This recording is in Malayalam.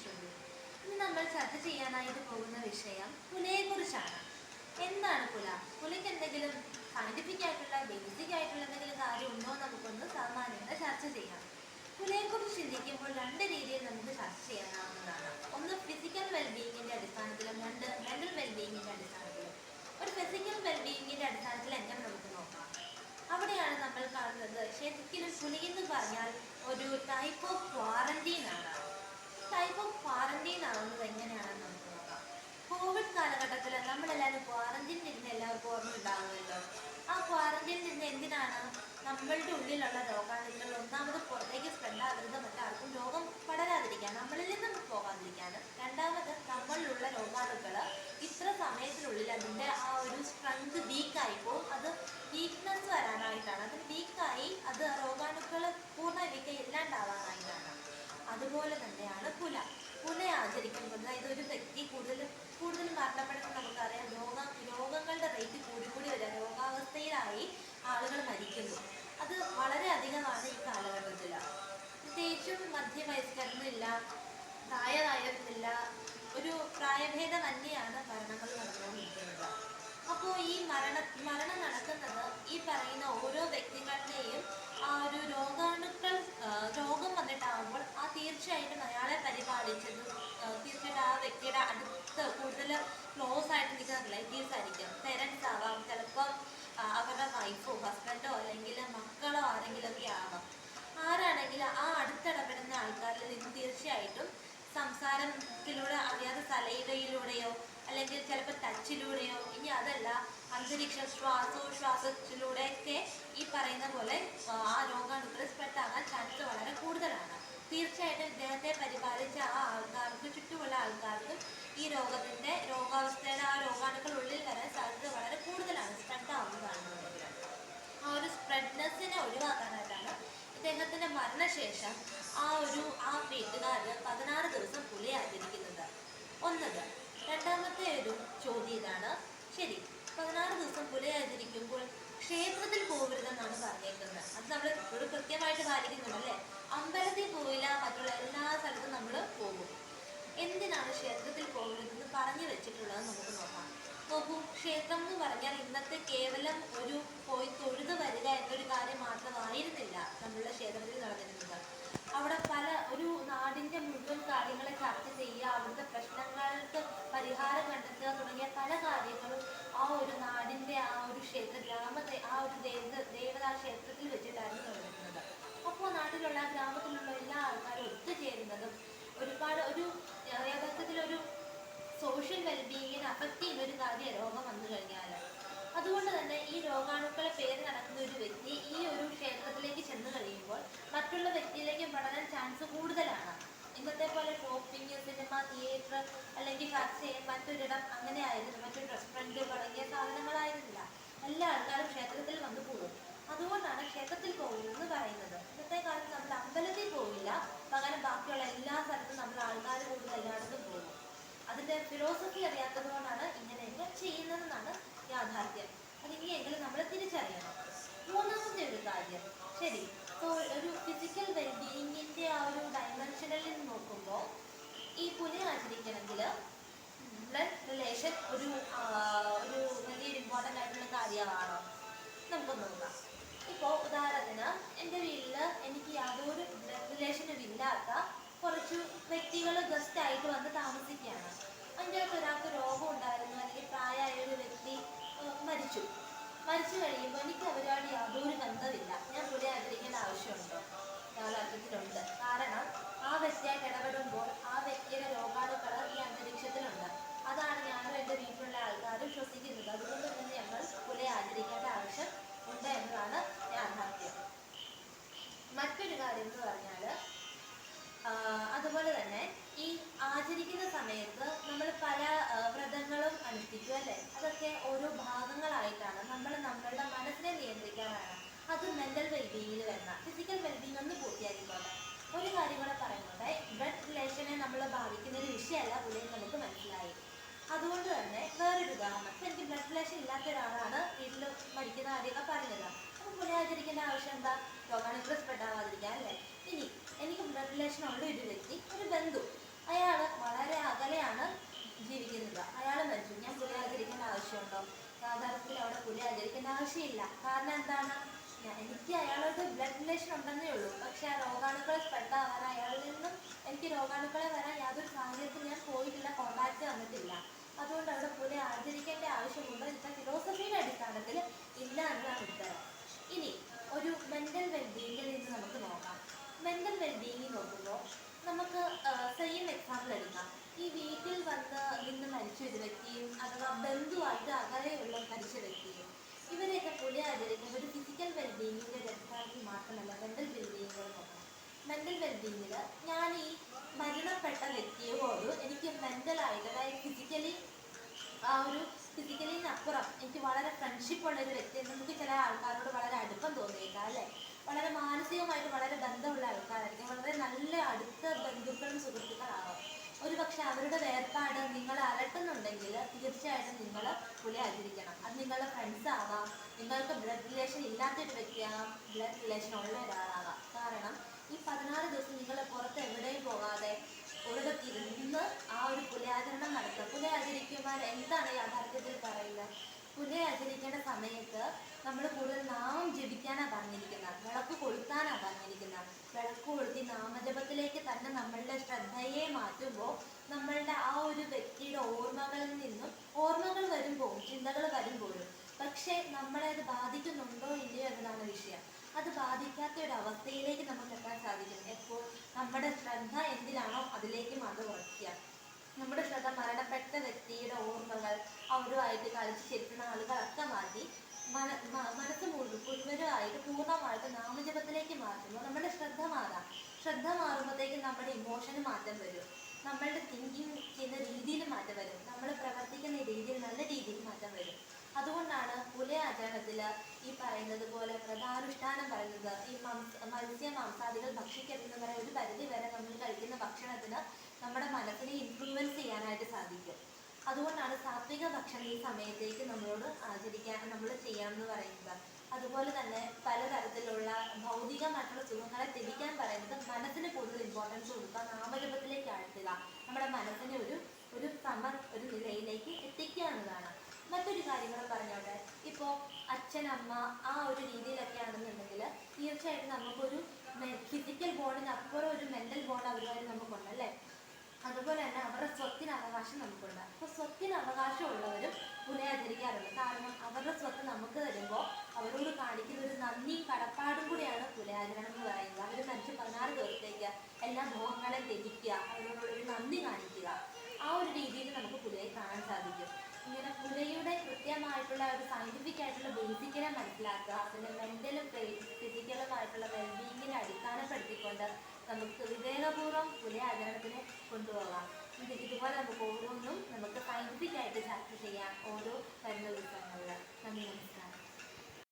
ശ്രുതി ഇന്ന് നമ്മൾ ചർച്ച ചെയ്യാനായിട്ട് പോകുന്ന വിഷയം പുലയെ കുറിച്ചാണ് എന്താണ് പുല? പുലയ്ക്ക് എന്തെങ്കിലും സയന്റിഫിക് ആയിട്ടുള്ള ബേസിക് ആയിട്ടുള്ള എന്തെങ്കിലും കാര്യം ഉണ്ടോ നമുക്കൊന്ന് സാമാന്യത ചർച്ച ചെയ്യാം. പുലയെ കുറിച്ച് ചിന്തിക്കുമ്പോൾ രണ്ട് രീതിയിൽ നമുക്ക് ചർച്ച ചെയ്യാനാവുന്നതാണ് ഒന്ന് ഫിസിക്കൽ വെൽബീങ്ങിന്റെ അടിസ്ഥാനത്തിലും രണ്ട് മെന്റൽ വെൽബീങ്ങിന്റെ അടിസ്ഥാനത്തിലും. ഒരു ഫിസിക്കൽ വെൽബീങ്ങിന്റെ അടിസ്ഥാനത്തിൽ എങ്ങനെ നമുക്ക് നോക്കാം? അവിടെയാണ് നമ്മൾ കാണുന്നത് ശരിക്കും പുലി എന്ന് പറഞ്ഞാൽ ഒരു ടൈപ്പ് ഓഫ് ആണ് ടൈപ്പ് ഓഫ് ക്വാറന്റീൻ ആവുന്നത് എങ്ങനെയാണെന്ന് നമുക്ക് നോക്കാം. കോവിഡ് കാലഘട്ടത്തിൽ നമ്മളെല്ലാവരും ക്വാറന്റീനിൽ ഇരുന്ന് എല്ലാവർക്കും ഓർമ്മ ഉണ്ടാകുമല്ലോ ആ ക്വാറന്റീനിൽ നിന്ന് എന്തിനാണ് നമ്മളുടെ ഉള്ളിലുള്ള രോഗാണുക്കൾ ഒന്നാമത് പുറത്തേക്ക് സ്പ്രെഡ് ആകരുത് മറ്റാർക്കും രോഗം പടരാതിരിക്കാൻ നമ്മളിൽ നിന്ന് പോകാതിരിക്കാൻ. രണ്ടാമത് നമ്മളിലുള്ള രോഗാണുക്കൾ ഇത്ര സമയത്തിനുള്ളിൽ അതിന്റെ ആ ഒരു സ്ട്രെങ്ത് വീക്കായി പോകും അത് വീക്ക്നെസ് വരാനായിട്ടാണ്. അത് വീക്കായി അത് രോഗാണുക്കൾ അതുപോലെ തന്നെയാണ് പുല. പുല ആചരിക്കുമ്പോൾ അതായത് ഒരു വ്യക്തി കൂടുതൽ കൂടുതൽ മരണപ്പെടുമ്പോൾ നമുക്കറിയാം രോഗ രോഗങ്ങളുടെ റേറ്റ് കൂടി കൂടി വരിക. രോഗാവസ്ഥയിലായി ആളുകൾ മരിക്കുന്നു. അത് വളരെ അധികമാണ് ഈ കാലഘട്ടത്തിൽ. പ്രത്യേകിച്ചും മധ്യവയസ്കരുന്നില്ല പ്രായതായിരുന്നില്ല ഒരു പ്രായഭേദമന്യാണ് മരണങ്ങൾ നടന്നുകൊണ്ടിരിക്കുന്നത്. അപ്പോൾ ഈ മരണ മരണം നടക്കുന്നത് ഈ പറയുന്ന ഓരോ വ്യക്തികളുടെയും ആ ഒരു രോഗാണുക്കൾ രോഗം വന്നിട്ടാകുമ്പോൾ ആ തീർച്ചയായിട്ടും അയാളെ പരിപാലിച്ചത് തീർച്ചയായിട്ടും ആ വ്യക്തിയുടെ അടുത്ത് കൂടുതൽ ക്ലോസ് ആയിട്ട് നിൽക്കുന്ന റിലേറ്റീവ്സ് ആയിരിക്കും. പേരൻസ് ആവാം ചിലപ്പം അവരുടെ വൈഫോ ഹസ്ബൻഡോ അല്ലെങ്കിൽ മക്കളോ ആരെങ്കിലുമൊക്കെ ആവാം. ആരാണെങ്കിലും ആ അടുത്തിടപെടുന്ന ആൾക്കാരിൽ നിന്ന് തീർച്ചയായിട്ടും സംസാരത്തിലൂടെ അറിയാതെ തലയിടയിലൂടെയോ അല്ലെങ്കിൽ ചിലപ്പോൾ ടച്ചിലൂടെയോ ഇനി അതല്ല അന്തരീക്ഷ ശ്വാസോച്ഛ്വാസത്തിലൂടെയൊക്കെ ഈ പറയുന്ന പോലെ ആ, രോഗാണുക്കൾ സ്പ്രെഡ് ആകാൻ ചാൻസ് വളരെ കൂടുതലാണ്. തീർച്ചയായിട്ടും ഇദ്ദേഹത്തെ പരിപാലിച്ച ആ ആൾക്കാർക്ക് ചുറ്റുമുള്ള ആൾക്കാർക്കും ഈ രോഗത്തിന്റെ രോഗാവസ്ഥയുടെ പതിനാറ് ദിവസം പുലി ആചരിക്കുമ്പോൾ ക്ഷേത്രത്തിൽ പോകരുതെന്നാണ് പറഞ്ഞേക്കുന്നത് അത് നമ്മൾ ഒരു കൃത്യമായിട്ട് പാലിക്കുന്നുണ്ട് അല്ലേ? അമ്പലത്തിൽ പോയില്ല മറ്റുള്ള എല്ലാ സ്ഥലത്തും നമ്മൾ പോകും. എന്തിനാണ് ക്ഷേത്രത്തിൽ പോകരുതെന്ന് പറഞ്ഞു വെച്ചിട്ടുള്ളത് നമുക്ക് നോക്കാം. നോക്കൂ ക്ഷേത്രം എന്ന് പറഞ്ഞാൽ ഇന്നത്തെ കേവലം ഒരു പോയി തൊഴുത് വരിക എന്നൊരു കാര്യം മാത്രമായിരുന്നില്ല നമ്മളുടെ ക്ഷേത്രത്തിൽ നടന്നിരുന്നത്. അവിടെ പല ഒരു നാടിന്റെ മുഴുവൻ കാര്യങ്ങളെ ചർച്ച ചെയ്യുക അവിടുത്തെ പ്രശ്നങ്ങൾക്ക് പരിഹാരം കണ്ടെത്തുക തുടങ്ങിയ പല കാര്യങ്ങളും ആ ഒരു നാട് ക്ഷേത്ര ഗ്രാമ ആ ഒരു ദേവത ദേവതാ ക്ഷേത്രത്തിൽ വെച്ചിട്ടായിരുന്നു നടന്നിരുന്നത് അപ്പോൾ നാട്ടിലുള്ള ഗ്രാമത്തിലുള്ള എല്ലാ ആൾക്കാരും ഒത്തുചേരുന്നതും ഒരുപാട് ഒരു യഥാർത്ഥത്തിൽ ഒരു സോഷ്യൽ വെൽബീയിങ്ങിനെ അഫക്റ്റ് ചെയ്യുന്ന ഒരു കാര്യം രോഗം വന്നു കഴിഞ്ഞാൽ അതുകൊണ്ട് തന്നെ ഈ രോഗാണുക്കളെ പേര് നടക്കുന്ന ഒരു വ്യക്തി ഈ ഒരു ക്ഷേത്രത്തിലേക്ക് ചെന്ന് കഴിയുമ്പോൾ മറ്റുള്ള വ്യക്തിയിലേക്ക് പടരാൻ ചാൻസ് കൂടുതലാണ്. ഇന്നത്തെ പോലെ ഷോപ്പിംഗ് സിനിമ തിയേറ്റർ അല്ലെങ്കിൽ ചർച്ച മറ്റൊരിടം അങ്ങനെ ആയിരുന്നു മറ്റൊരു റെസ്റ്റോറന്റ് തുടങ്ങിയ സാധനങ്ങളായിരുന്നില്ല. എല്ലാ ആൾക്കാരും ക്ഷേത്രത്തിൽ വന്നു പോകും അതുകൊണ്ടാണ് ക്ഷേത്രത്തിൽ പോകുന്നതെന്ന് പറയുന്നത്. ഇന്നത്തെ കാലത്ത് നമ്മൾ അമ്പലത്തിൽ പോകില്ല പകരം ബാക്കിയുള്ള എല്ലാ സ്ഥലത്തും നമ്മൾ ആൾക്കാർ കൂടുതൽ എല്ലായിടത്തും പോകും. അതിന്റെ ഫിലോസഫി അറിയാത്തത് കൊണ്ടാണ് ഇങ്ങനെയൊക്കെ ചെയ്യുന്നതെന്നാണ് യാഥാർത്ഥ്യം. അതിനെങ്കിലും നമ്മൾ തിരിച്ചറിയണം. മൂന്നാമത്തെ ഒരു കാര്യം. ശരി. ഇപ്പോൾ ഒരു ഫിസിക്കൽ വെൽബീയിങ്ങിന്റെ ആ ഒരു ഡയമെൻഷനിൽ നോക്കുമ്പോൾ ഈ പുലി ആചരിക്കണമെങ്കിൽ ബ്ലഡ് റിലേഷൻ ഒരു ഒരു ഇമ്പോർട്ടന്റ് ആയിട്ടുള്ള കാര്യമാണോ നമുക്ക് നോക്കാം. ഇപ്പോൾ ഉദാഹരണത്തിന് എന്റെ വീട്ടിൽ എനിക്ക് യാതൊരു റിലേഷനും ഇല്ലാത്ത കുറച്ച് വ്യക്തികൾ ഗസ്റ്റ് ആയിട്ട് വന്ന് താമസിക്കുകയാണ്. അതിന്റെ ഒരാൾക്ക് രോഗം ഉണ്ടായിരുന്നു അല്ലെങ്കിൽ പ്രായമായ ഒരു വ്യക്തി മരിച്ചു. മരിച്ചു കഴിയുമ്പോൾ എനിക്ക് അവരോട് യാതൊരു ബന്ധമില്ല ഞാൻ പുലി ആചരിക്കേണ്ട ആവശ്യമുണ്ടോ യാഥാർത്ഥ്യത്തിലുണ്ട് കാരണം ആ വ്യക്തിയായിട്ട് ഇടപെടുമ്പോൾ ആ വ്യക്തിയുടെ രോഗാണുക്കൾ ഈ അന്തരീക്ഷത്തിലുണ്ട് അതാണ് ഞാനും എന്റെ വീട്ടിലുള്ള ആൾക്കാരും ശ്വസിക്കുന്നത് അതുകൊണ്ട് തന്നെ ഞങ്ങൾ പുലി ആചരിക്കേണ്ട ആവശ്യം ഉണ്ട് എന്നതാണ് യാഥാർത്ഥ്യം മറ്റൊരു കാര്യം എന്ന് പറഞ്ഞാൽ അതുപോലെ തന്നെ ഈ ആചരിക്കുന്ന സമയത്ത് നമ്മൾ പല വ്രതങ്ങളും അനുഷ്ഠിക്കും അല്ലേ? അതൊക്കെ ഓരോ ഭാഗങ്ങളായിട്ടാണ് നമ്മൾ നമ്മളുടെ മനസ്സിനെ നിയന്ത്രിക്കാനാണ്. അത് മെന്റൽ വെൽബീങ്ങിൽ വരുന്ന ഫിസിക്കൽ വെൽബീങ് ഒന്ന് പൂർത്തിയാക്കിക്കോട്ടെ. ഒരു കാര്യം കൂടെ പറയുന്നത് ബ്ലഡ് റിലേഷനെ നമ്മൾ ബാധിക്കുന്ന ഒരു വിഷയമല്ല പുള്ളിയിൽ നമുക്ക് മനസ്സിലായി. അതുകൊണ്ട് തന്നെ വേറൊരു ഉദാഹരണം ഇപ്പം എനിക്ക് ബ്ലഡ് റിലേഷൻ ഇല്ലാത്ത ഒരാളാണ് വീട്ടിൽ മരിക്കുന്ന കാര്യമൊക്കെ പറഞ്ഞത് അപ്പോൾ പുള്ളി ആചരിക്കേണ്ട ആവശ്യം എന്താ? സ്പ്രെഡ് അല്ലേ ഇനി എനിക്ക് ബ്ലഡ് റിലേഷൻ ഉള്ള ഒരു വ്യക്തി ഒരു ബന്ധു അയാൾ വളരെ അകലെയാണ് ജീവിക്കുന്നത്. അയാൾ മരിച്ചു. ഞാൻ പുലി ആചരിക്കേണ്ട ആവശ്യമുണ്ടോ? യാഥാർത്ഥത്തിൽ അവിടെ പുലി ആചരിക്കേണ്ട ആവശ്യമില്ല. കാരണം എന്താണ്? എനിക്ക് അയാളോട് ബ്ലഡ് റിലേഷൻ ഉണ്ടെന്നേ ഉള്ളൂ. പക്ഷെ ആ രോഗാണുക്കളെ സ്പ്രെഡ് അയാളിൽ നിന്നും എനിക്ക് രോഗാണുക്കളെ വരാൻ യാതൊരു സാഹചര്യത്തിൽ ഞാൻ പോയിട്ടില്ല കോണ്ടാക്ട് വന്നിട്ടില്ല. അതുകൊണ്ട് അവിടെ പുലി ആചരിക്കേണ്ട ആവശ്യമുണ്ടോ? ഇത്ര ഫിലോസഫിയുടെ അടിസ്ഥാനത്തിൽ ഇല്ല എന്നാണ് ഉത്തരം. ഇനി ഒരു മെന്റൽ വെൽബീയിങ്ങിൽ നിന്ന് നമുക്ക് നോക്കാം. മെന്റൽ വെൽബീയിങ് നോക്കുമ്പോൾ നമുക്ക് സെയിം എക്സാമ്പിൾ എടുക്കാം. ഈ വീട്ടിൽ വന്ന് നിന്ന് മരിച്ച ഒരു വ്യക്തിയും അഥവാ ബന്ധുവായിട്ട് അകലെയുള്ള മരിച്ച വ്യക്തിയും ഇവരെയൊക്കെ പുലി ആചരിക്കുന്നത് ഒരു ഫിസിക്കൽ വെൽബീയിങ്ങിന്റെ അടിസ്ഥാനത്തിൽ മാത്രമല്ല മെന്റൽ വെൽബീയിങ്ങിൽ നോക്കണം മെന്റൽ വെൽബീയിങ്ങിൽ ഞാൻ ഈ മരണപ്പെട്ട വ്യക്തിയോട് എനിക്ക് മെന്റലായിട്ട് അതായത് ഫിസിക്കലി ആ ഒരു ഫിസിക്കലിനപ്പുറം എനിക്ക് വളരെ ഫ്രണ്ട്ഷിപ്പ് ഉള്ള ഒരു വ്യക്തി നമുക്ക് ചില ആൾക്കാരോട് വളരെ അടുപ്പം തോന്നിയേക്കാം അല്ലേ? വളരെ മാനസികമായിട്ട് വളരെ ബന്ധമുള്ള ആൾക്കാരായിരിക്കും. വളരെ നല്ല അടുത്ത ബന്ധുക്കളും സുഹൃത്തുക്കളാവാം. ഒരു പക്ഷെ അവരുടെ വേർപാട് നിങ്ങൾ അലട്ടുന്നുണ്ടെങ്കിൽ തീർച്ചയായിട്ടും നിങ്ങൾ പുലി ആചരിക്കണം അത് നിങ്ങളുടെ ഫ്രണ്ട്സ് ആവാം. നിങ്ങൾക്ക് ബ്ലഡ് റിലേഷൻ ഇല്ലാത്തൊരു വ്യക്തിയാകാം ബ്ലഡ് റിലേഷൻ ഉള്ള ഒരാളാകാം കാരണം ഈ പതിനാല് ദിവസം നിങ്ങൾ പുറത്ത് എവിടെയും പോകാതെ ഒരിടത്തിരുന്ന് ആ ഒരു ആചരിക്കുമ്പോൾ എന്താണ് യാഥാർത്ഥ്യത്തിൽ പറയുന്നത് പുല ആചരിക്കേണ്ട സമയത്ത് നമ്മൾ കൂടുതൽ നാമം ജപിക്കാനാണ് പറഞ്ഞിരിക്കുന്നത് വിളക്ക് കൊളുത്താനാണ് പറഞ്ഞിരിക്കുന്നത് വിളക്ക് കൊളുത്തി നാമജപത്തിലേക്ക് തന്നെ നമ്മളുടെ ശ്രദ്ധയെ മാറ്റുമ്പോൾ നമ്മളുടെ ആ ഒരു വ്യക്തിയുടെ ഓർമ്മകളിൽ നിന്നും ഓർമ്മകൾ വരുമ്പോൾ ചിന്തകൾ വരുമ്പോഴും പക്ഷേ നമ്മളെ അത് ബാധിക്കുന്നുണ്ടോ ഇല്ലയോ എന്നതാണ് വിഷയം. അത് ബാധിക്കാത്ത ഒരു അവസ്ഥയിലേക്ക് നമുക്ക് എത്താൻ സാധിക്കും. എപ്പോൾ? നമ്മുടെ ശ്രദ്ധ എന്തിലാണോ അതിലേക്ക് മാത്രം ഉറക്കുക നമ്മുടെ ശ്രദ്ധ മരണപ്പെട്ട വ്യക്തിയുടെ അവരുമായിട്ട് കളിച്ച് ചിരിക്കുന്ന ആളുകളൊക്കെ മാറ്റി. മന മനസ്സ് മുഴുവൻ മുഴുവനുമായിട്ട് പൂർണമായിട്ട് നാമജപത്തിലേക്ക് മാറ്റുമ്പോൾ നമ്മുടെ ശ്രദ്ധ മാറാം. ശ്രദ്ധ മാറുമ്പോഴത്തേക്കും നമ്മുടെ ഇമോഷന് മാറ്റം വരും. നമ്മളുടെ തിങ്കിങ് ചെയ്യുന്ന രീതിയിൽ മാറ്റം വരും. നമ്മൾ പ്രവർത്തിക്കുന്ന രീതിയിൽ നല്ല രീതിയിൽ മാറ്റം വരും. അതുകൊണ്ടാണ് പുല ആചരണത്തിൽ ഈ പറയുന്നത് പോലെ പ്രധാനുഷ്ഠാനം പറയുന്നത്. ഈ മത്സ്യ മാംസാദികൾ ഭക്ഷിക്കരുതെന്ന് പറയുന്ന ഒരു പരിധി വരെ നമ്മൾ കഴിക്കുന്ന ഭക്ഷണത്തിന് നമ്മുടെ മനസ്സിനെ ഇൻഫ്ലുവൻസ് ചെയ്യാനായിട്ട് സാധിക്കും. അതുകൊണ്ടാണ് സാത്വിക ഭക്ഷണം ഈ സമയത്തേക്ക് നമ്മളോട് ആചരിക്കാൻ നമ്മൾ ചെയ്യാമെന്ന് പറയുന്നത്. അതുപോലെ തന്നെ പലതരത്തിലുള്ള ഭൗതികമായിട്ടുള്ള സുഖങ്ങളെ ത്യജിക്കാൻ പറയുന്നത് മനസ്സിന് കൂടുതൽ ഇമ്പോർട്ടൻസ് കൊടുക്കുക നാമജപത്തിലേക്ക് ആഴ്ത്തുക നമ്മുടെ മനസ്സിനെ ഒരു ഒരു സമ ഒരു നിലയിലേക്ക് എത്തിക്കുക എന്നതാണ്. മറ്റൊരു കാര്യങ്ങൾ പറഞ്ഞോട്ടെ. ഇപ്പോൾ അച്ഛൻ അമ്മ ആ ഒരു രീതിയിലൊക്കെ ആണെന്നുണ്ടെങ്കിൽ തീർച്ചയായിട്ടും നമുക്കൊരു ഫിസിക്കൽ ബോണ്ടിനപ്പുറം ഒരു മെന്റൽ ബോണ്ട് അവരുമായിട്ട് നമുക്കുണ്ടല്ലേ? അതുപോലെ തന്നെ അവരുടെ സ്വത്തിന് അവകാശം നമുക്കുണ്ട്. അപ്പോൾ സ്വത്തിന് അവകാശമുള്ളവരും പുലി ആചരിക്കാറുണ്ട് കാരണം അവരുടെ സ്വത്ത് നമുക്ക് തരുമ്പോൾ അവരോട് കാണിക്കുന്ന ഒരു നന്ദിയും കടപ്പാടും കൂടിയാണ് പുലയാചരണം എന്ന് പറയുന്നത്. അവർ മരിച്ച് പതിനാറ് ദിവസത്തേക്ക് എല്ലാ മോഹങ്ങളെ ത്യജിക്കുക അവരോടൊരു നന്ദി കാണിക്കുക. ആ ഒരു രീതിയിൽ നമുക്ക് പുലയെ കാണാൻ സാധിക്കും. ഇങ്ങനെ പുലയുടെ കൃത്യമായിട്ടുള്ള ഒരു സയന്റിഫിക് ആയിട്ടുള്ള ബേസിക്കിനെ മനസ്സിലാക്കുക അതിന്റെ മെന്റലും ഫിസിക്കലുമായിട്ടുള്ള വെൽബീയിങ്ങിനെ അടിസ്ഥാനപ്പെടുത്തിക്കൊണ്ട് നമുക്ക് വിവേകപൂർവം പുതിയ ആചരണത്തിന് കൊണ്ടുപോകാം. ഇത് ഇതുപോലെ നമുക്ക് ഓരോന്നും നമുക്ക് ആയിട്ട് ചർച്ച ചെയ്യാം ഓരോ വരുന്ന ദിവസങ്ങളിൽ നന്ദി നമസ്കാരം.